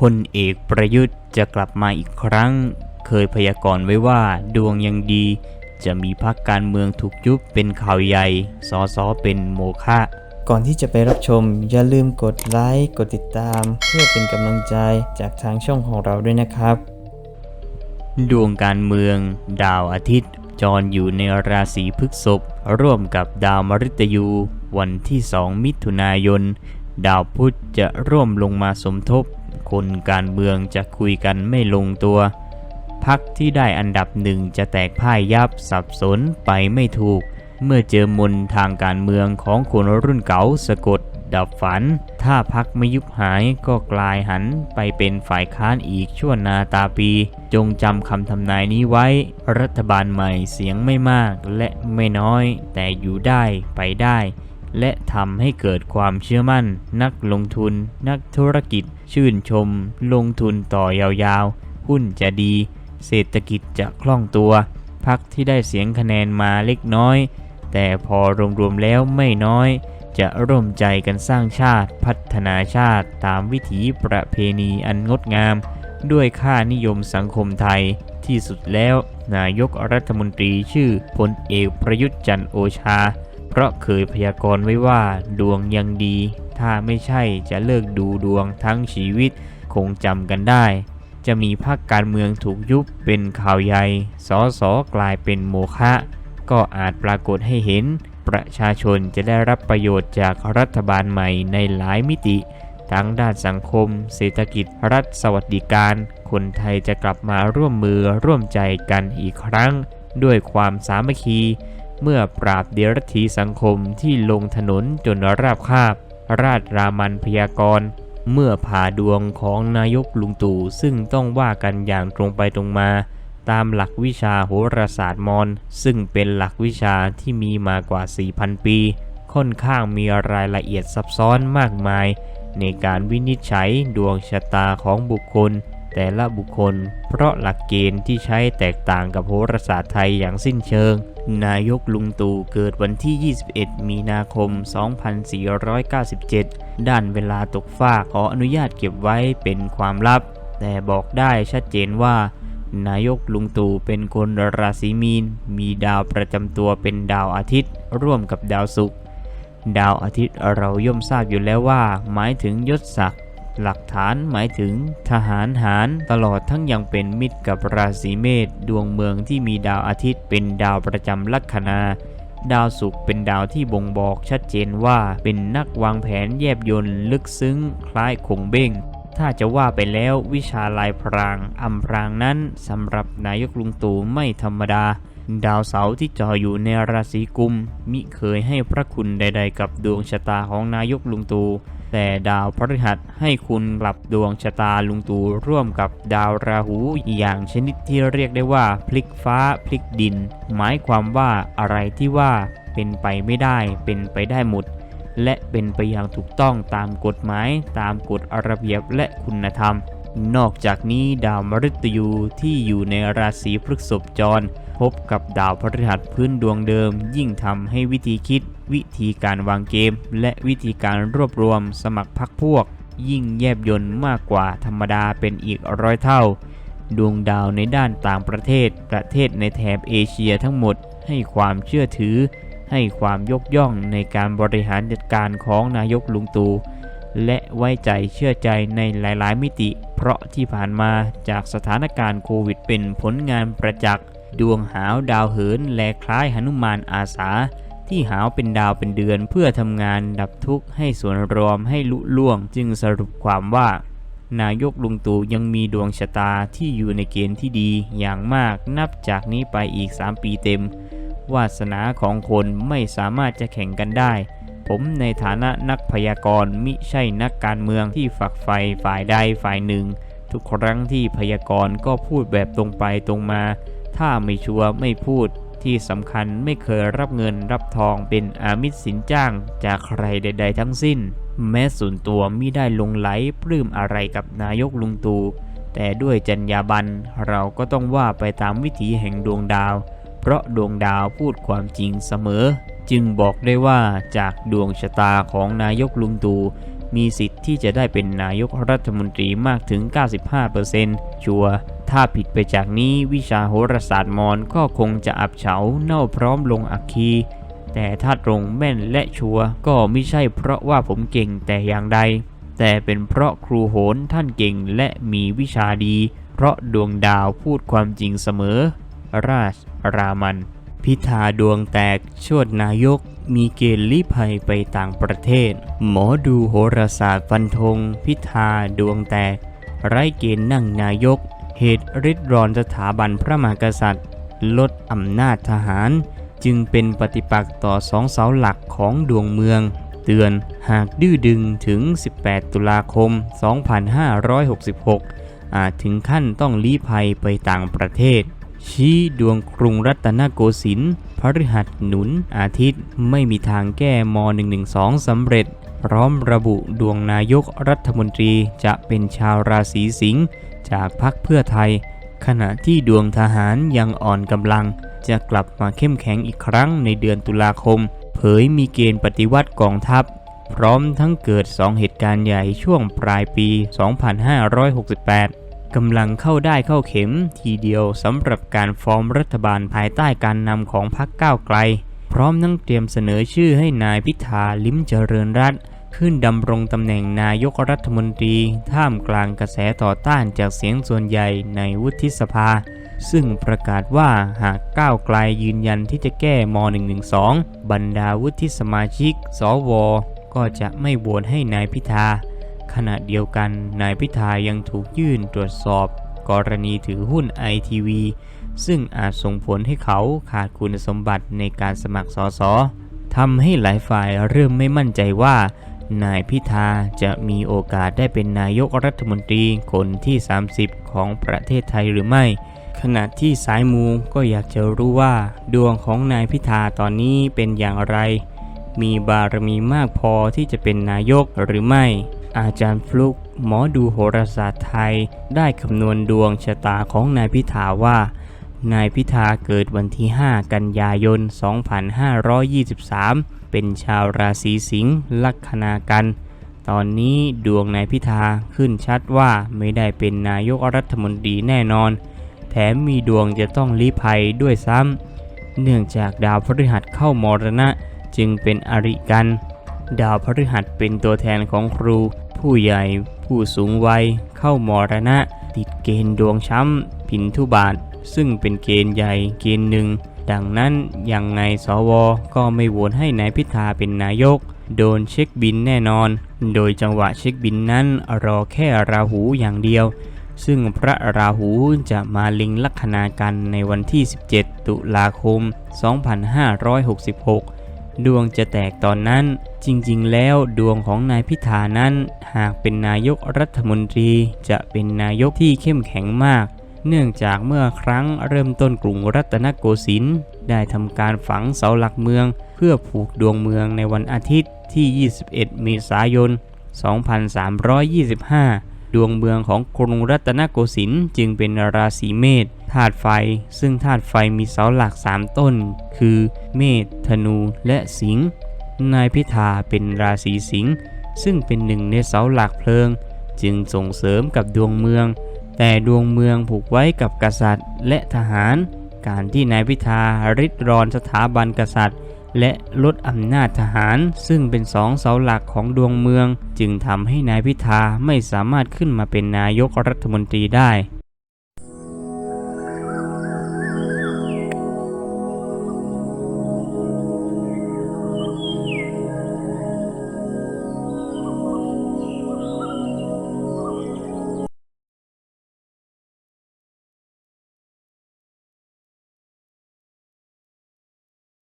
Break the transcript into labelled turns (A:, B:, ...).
A: พลเอกประยุทธ์จะกลับมาอีกครั้ง เคยพยากรณ์ไว้ว่าดวงยังดี จะมีพรรคการเมืองถูกยุบเป็นข่าวใหญ่สอสอเป็นโมฆะ
B: ก่อนที่จะไปรับชม อย่าลืมกดไลค์กดติดตาม เพื่อเป็นกำลังใจจากทางช่องของเราด้วยนะครับ
A: ดวงการเมือง ดาวอาทิตย์ จรอยู่ในราศีพฤษภร่วมกับดาวมฤตยู วันที่ 2 มิถุนายน ดาวพุธจะร่วมลงมาสมทบ คนการเมืองจะคุยกันไม่ลงตัว พักที่ได้อันดับหนึ่งจะแตกพ่ายยับสับสนไปไม่ถูก เมื่อเจอมนทางการเมืองของคนรุ่นเก่าสะกด ดับฝัน ถ้าพักไม่ยุบหายก็กลายหันไปเป็นฝ่ายค้านอีกชั่วนาตาปี จงจำคำทำนายนี้ไว้ รัฐบาลใหม่เสียงไม่มากและไม่น้อย แต่อยู่ได้ไปได้ และทำให้เกิดความเชื่อมั่น นักลงทุน นักธุรกิจ ชื่นชม ลงทุนต่อยาวๆ หุ้นจะดี เศรษฐกิจจะคล่องตัว พักที่ได้เสียงคะแนนมาเล็กน้อย แต่พอรวมๆแล้วไม่น้อย จะร่วมใจกันสร้างชาติพัฒนาชาติตามวิถีประเพณีอันงดงาม ด้วยค่านิยมสังคมไทยที่สุดแล้ว นายกรัฐมนตรีชื่อพลเอกประยุทธ์จันทร์โอชา เพราะเคยพยากรณ์ไว้ว่า ดวงยังดี ถ้าไม่ใช่จะเลิกดูดวงทั้งชีวิต คงจำกันได้ จะมีพรรคการเมืองถูกยุบเป็นข่าวใหญ่สอสอกลายเป็นโมฆะก็อาจปรากฏให้เห็น ประชาชนจะได้รับประโยชน์จากรัฐบาลใหม่ในหลายมิติ ทั้งด้านสังคม เศรษฐกิจ รัฐสวัสดิการ คนไทยจะกลับมาร่วมมือร่วมใจกันอีกครั้ง ด้วยความสามัคคี เมื่อปราบเดรัจฉีสังคมที่ลงถนนจนราบคาบ ราชรามันพยากรณ์เมื่อผ่าดวงของนายกลุงตู่ซึ่งต้องว่ากันอย่างตรงไปตรงมา ตามหลักวิชาโหราศาสตร์มอญซึ่งเป็นหลักวิชาที่มีมากว่า 4,000 ปี ค่อนข้างมีรายละเอียดซับซ้อนมากมาย ในการวินิจฉัยดวงชะตาของบุคคล แต่ละบุคคล เพราะหลักเกณฑ์ที่ใช้แตกต่างกับโหราศาสตร์ไทยอย่างสิ้นเชิง นายกลุงตู่เกิดวันที่ 21 มีนาคม 2497 ด้านเวลาตกฟากขออนุญาตเก็บไว้เป็นความลับ แต่บอกได้ชัดเจนว่า นายกลุงตู่เป็นคนราศีมีน มีดาวประจำตัวเป็นดาวอาทิตย์ ร่วมกับดาวศุกร์ ดาวอาทิตย์เราย่อมทราบอยู่แล้วว่า หมายถึงยศศักดิ์ หลักฐานหมายถึงทหารหารตลอดทั้งยังเป็นมิตรกับราศีเมษดวงเมืองที่มีดาวอาทิตย์เป็นดาวประจำลัคนาดาวศุกร์เป็นดาวที่บ่งบอกชัดเจนว่าเป็นนักวางแผนแยบยนต์ลึกซึ้ง คล้ายคงเบ้ง ถ้าจะว่าไปแล้ววิชาลายพรางอำพรางนั้นสำหรับนายกลุงตู่ไม่ธรรมดา ดาวเสาร์ที่จออยู่ในราศีกุม มิเคยให้พระคุณใดๆ กับดวงชะตาของนายกลุงตู่ แต่ดาวพฤหัสให้คุณกลับดวงชะตาลุงตู่ร่วมกับดาวราหูอย่างชนิดที่เรียกได้ว่าพลิกฟ้าพลิกดิน หมายความว่าอะไรที่ว่าเป็นไปไม่ได้เป็นไปได้หมด และเป็นไปอย่างถูกต้องตามกฎหมายตามกฎระเบียบและคุณธรรม นอกจากนี้ดาวมฤตยูที่อยู่ในราศีพฤษภจรพบกับดาวพฤหัสพื้นดวงเดิมยิ่งทำให้วิธีคิด วิธีการวางเกม และวิธีการรวบรวมสมัครพรรคพวก ยิ่งแยบยนต์มากกว่าธรรมดาเป็นอีกร้อยเท่า ดวงดาวในด้านต่างประเทศ ประเทศในแถบเอเชียทั้งหมดให้ความเชื่อถือ ให้ความยกย่องในการบริหารจัดการของนายกลุงตู่และไว้ใจเชื่อใจในหลาย ๆ มิติ เพราะที่ผ่านมาจากสถานการณ์โควิดเป็นผลงานประจักษ์ ดวงหาวดาวเหินและคล้ายหนุมานอาสา ที่หาวเป็นดาวเป็นเดือน เพื่อทำงานดับทุกข์ให้ส่วนรวมให้ลุล่วง จึงสรุปความว่า นายกลุงตู่ยังมีดวงชะตาที่อยู่ในเกณฑ์ที่ดีอย่างมากนับจากนี้ไปอีก 3 ปีเต็ม วาสนาของคนไม่สามารถจะแข่งกันได้ ผมในฐานะนักพยากรณ์มิใช่นักการเมืองที่ฝักใฝ่ฝ่ายใดฝ่ายหนึ่ง ทุกครั้งที่พยากรณ์ก็พูดแบบตรงไปตรงมา ถ้าไม่ชัวร์ไม่พูด ที่สำคัญไม่เคยรับเงินรับทองเป็นอามิตสินจ้างจากใครใด ๆ ทั้งสิ้น แม้ส่วนตัวมิได้ลงไหลปลื้มอะไรกับนายกลุงตู่แต่ด้วยจรรยาบรรณเราก็ต้องว่าไปตามวิถีแห่งดวงดาว เพราะดวงดาวพูดความจริงเสมอ จึงบอกได้ว่าจากดวงชะตาของนายกลุงตู่มีสิทธิ์ที่จะได้เป็นนายกรัฐมนตรีมากถึง 95%ชัวร์ ถ้าผิดไปจากนี้วิชาโหราศาสตร์มอญก็คงจะอับเฉาเน่าพร้อมลงอักคี แต่ถ้าตรงแม่นและชัวร์ก็ไม่ใช่เพราะว่าผมเก่งแต่อย่างใด แต่เป็นเพราะครูโหนท่านเก่งและมีวิชาดี เพราะดวงดาวพูดความจริงเสมอ ราช รามัน พิธาดวงแตกชวดนายกมีเกณฑ์ลี้ภัยไปต่างประเทศ หมอดูโหราศาสตร์ฟันธง พิธาดวงแตก ไร้เกณฑ์นั่งนายก เหตุริดรอนสถาบันพระมหากษัตริย์ ลดอำนาจทหาร จึงเป็นปฏิปักษ์ต่อสองเสาหลักของดวงเมือง เตือนหากดื้อดึงถึง 18 ตุลาคม 2566 อาจถึงขั้นต้องลี้ภัยไปต่างประเทศ ชี้ดวงกรุงรัตนโกสินทร์พฤหัสหนุนอาทิตย์ไม่มีทางแก้ม .112 สำเร็จ พร้อมระบุดวงนายกรัฐมนตรีจะเป็นชาวราศีสิงห์จากพรรคเพื่อไทย ขณะที่ดวงทหารยังอ่อนกำลัง จะกลับมาเข้มแข็งอีกครั้งในเดือนตุลาคม เผยมีเกณฑ์ปฏิวัติกองทัพ พร้อมทั้งเกิด 2 เหตุการณ์ใหญ่ช่วงปลายปี 2568กำลังเข้าได้เข้าเข็มทีเดียวสำหรับการฟอร์มรัฐบาลภายใต้การนำของพรรคก้าวไกล พร้อมทั้งเตรียมเสนอชื่อให้นายพิธาลิ้มเจริญรัตน์ ขึ้นดำรงตำแหน่งนายกรัฐมนตรี ท่ามกลางกระแสต่อต้านจากเสียงส่วนใหญ่ในวุฒิสภา ซึ่งประกาศว่าหากก้าวไกลยืนยันที่จะแก้ม .112 บรรดาวุฒิสมาชิก สว ก็จะไม่โหวตให้นายพิธา ขณะเดียวกันนายพิธายังถูกยื่นตรวจสอบ กรณีถือหุ้นไอทีวีซึ่งอาจส่งผลให้เขาขาดคุณสมบัติในการสมัครสสทำให้หลายฝ่ายเริ่มไม่มั่นใจว่า นายพิธาจะมีโอกาสได้เป็นนายกรัฐมนตรีคนที่ 30 ของประเทศไทยหรือไม่ ขณะที่สายมูก็อยากจะรู้ว่า ดวงของนายพิธาตอนนี้เป็นอย่างไร มีบารมีมากพอที่จะเป็นนายกหรือไม่ อาจารย์ฟลุกหมอดูโหราศาสตร์ไทย ได้คำนวณดวงชะตาของนายพิธาว่า นายพิธาเกิดวันที่ 5 กันยายน 2523 เป็นชาวราศีสิงห์ลัคนากัน ตอนนี้ดวงนายพิธาขึ้นชัดว่าไม่ได้เป็นนายกรัฐมนตรีแน่นอน แถมมีดวงจะต้องลี้ภัยด้วยซ้ำ เนื่องจากดาวพฤหัสเข้ามรณะจึงเป็นอริกัน ดาวพฤหัสเป็นตัวแทนของครู ผู้ใหญ่ ผู้สูงวัย เข้ามรณะ ติดเกณฑ์ดวงช้ำ ผินทุบาท ซึ่งเป็นเกณฑ์ใหญ่เกณฑ์หนึ่ง ดังนั้นยังไงสวก็ไม่โหวตให้นายพิธาเป็นนายก โดนเช็คบินแน่นอน โดยจังหวะเช็คบินนั้นรอแค่ราหูอย่างเดียว ซึ่งพระราหูจะมาลิงลัคนากันในวันที่ 17 ตุลาคม 2566ดวงจะแตกตอนนั้น จริงๆ แล้วดวงของนายพิธานั้น หากเป็นนายกรัฐมนตรี จะเป็นนายกที่เข้มแข็งมาก เนื่องจากเมื่อครั้งเริ่มต้นกรุงรัตนโกสินทร์ได้ทำการฝังเสาหลักเมือง เพื่อผูกดวงเมืองในวันอาทิตย์ที่ 21 เมษายน 2325 ดวงเมืองของกรุงรัตนโกสินทร์จึงเป็นราศีเมษธาตุไฟ ซึ่งธาตุไฟมีเสาหลัก 3 ต้น คือ เมษ ธนู และสิงห์ นายพิธาเป็นราศีสิงห์ซึ่งเป็นหนึ่งในเสาหลักเพลิง จึงส่งเสริมกับดวงเมือง แต่ดวงเมืองผูกไว้กับกษัตริย์และทหาร การที่นายพิธาริดรอนสถาบันกษัตริย์ และลดอำนาจทหาร ซึ่งเป็นสองเสาหลักของดวงเมือง จึงทำให้นายพิธาไม่สามารถขึ้นมาเป็นนายกรัฐมนตรีได้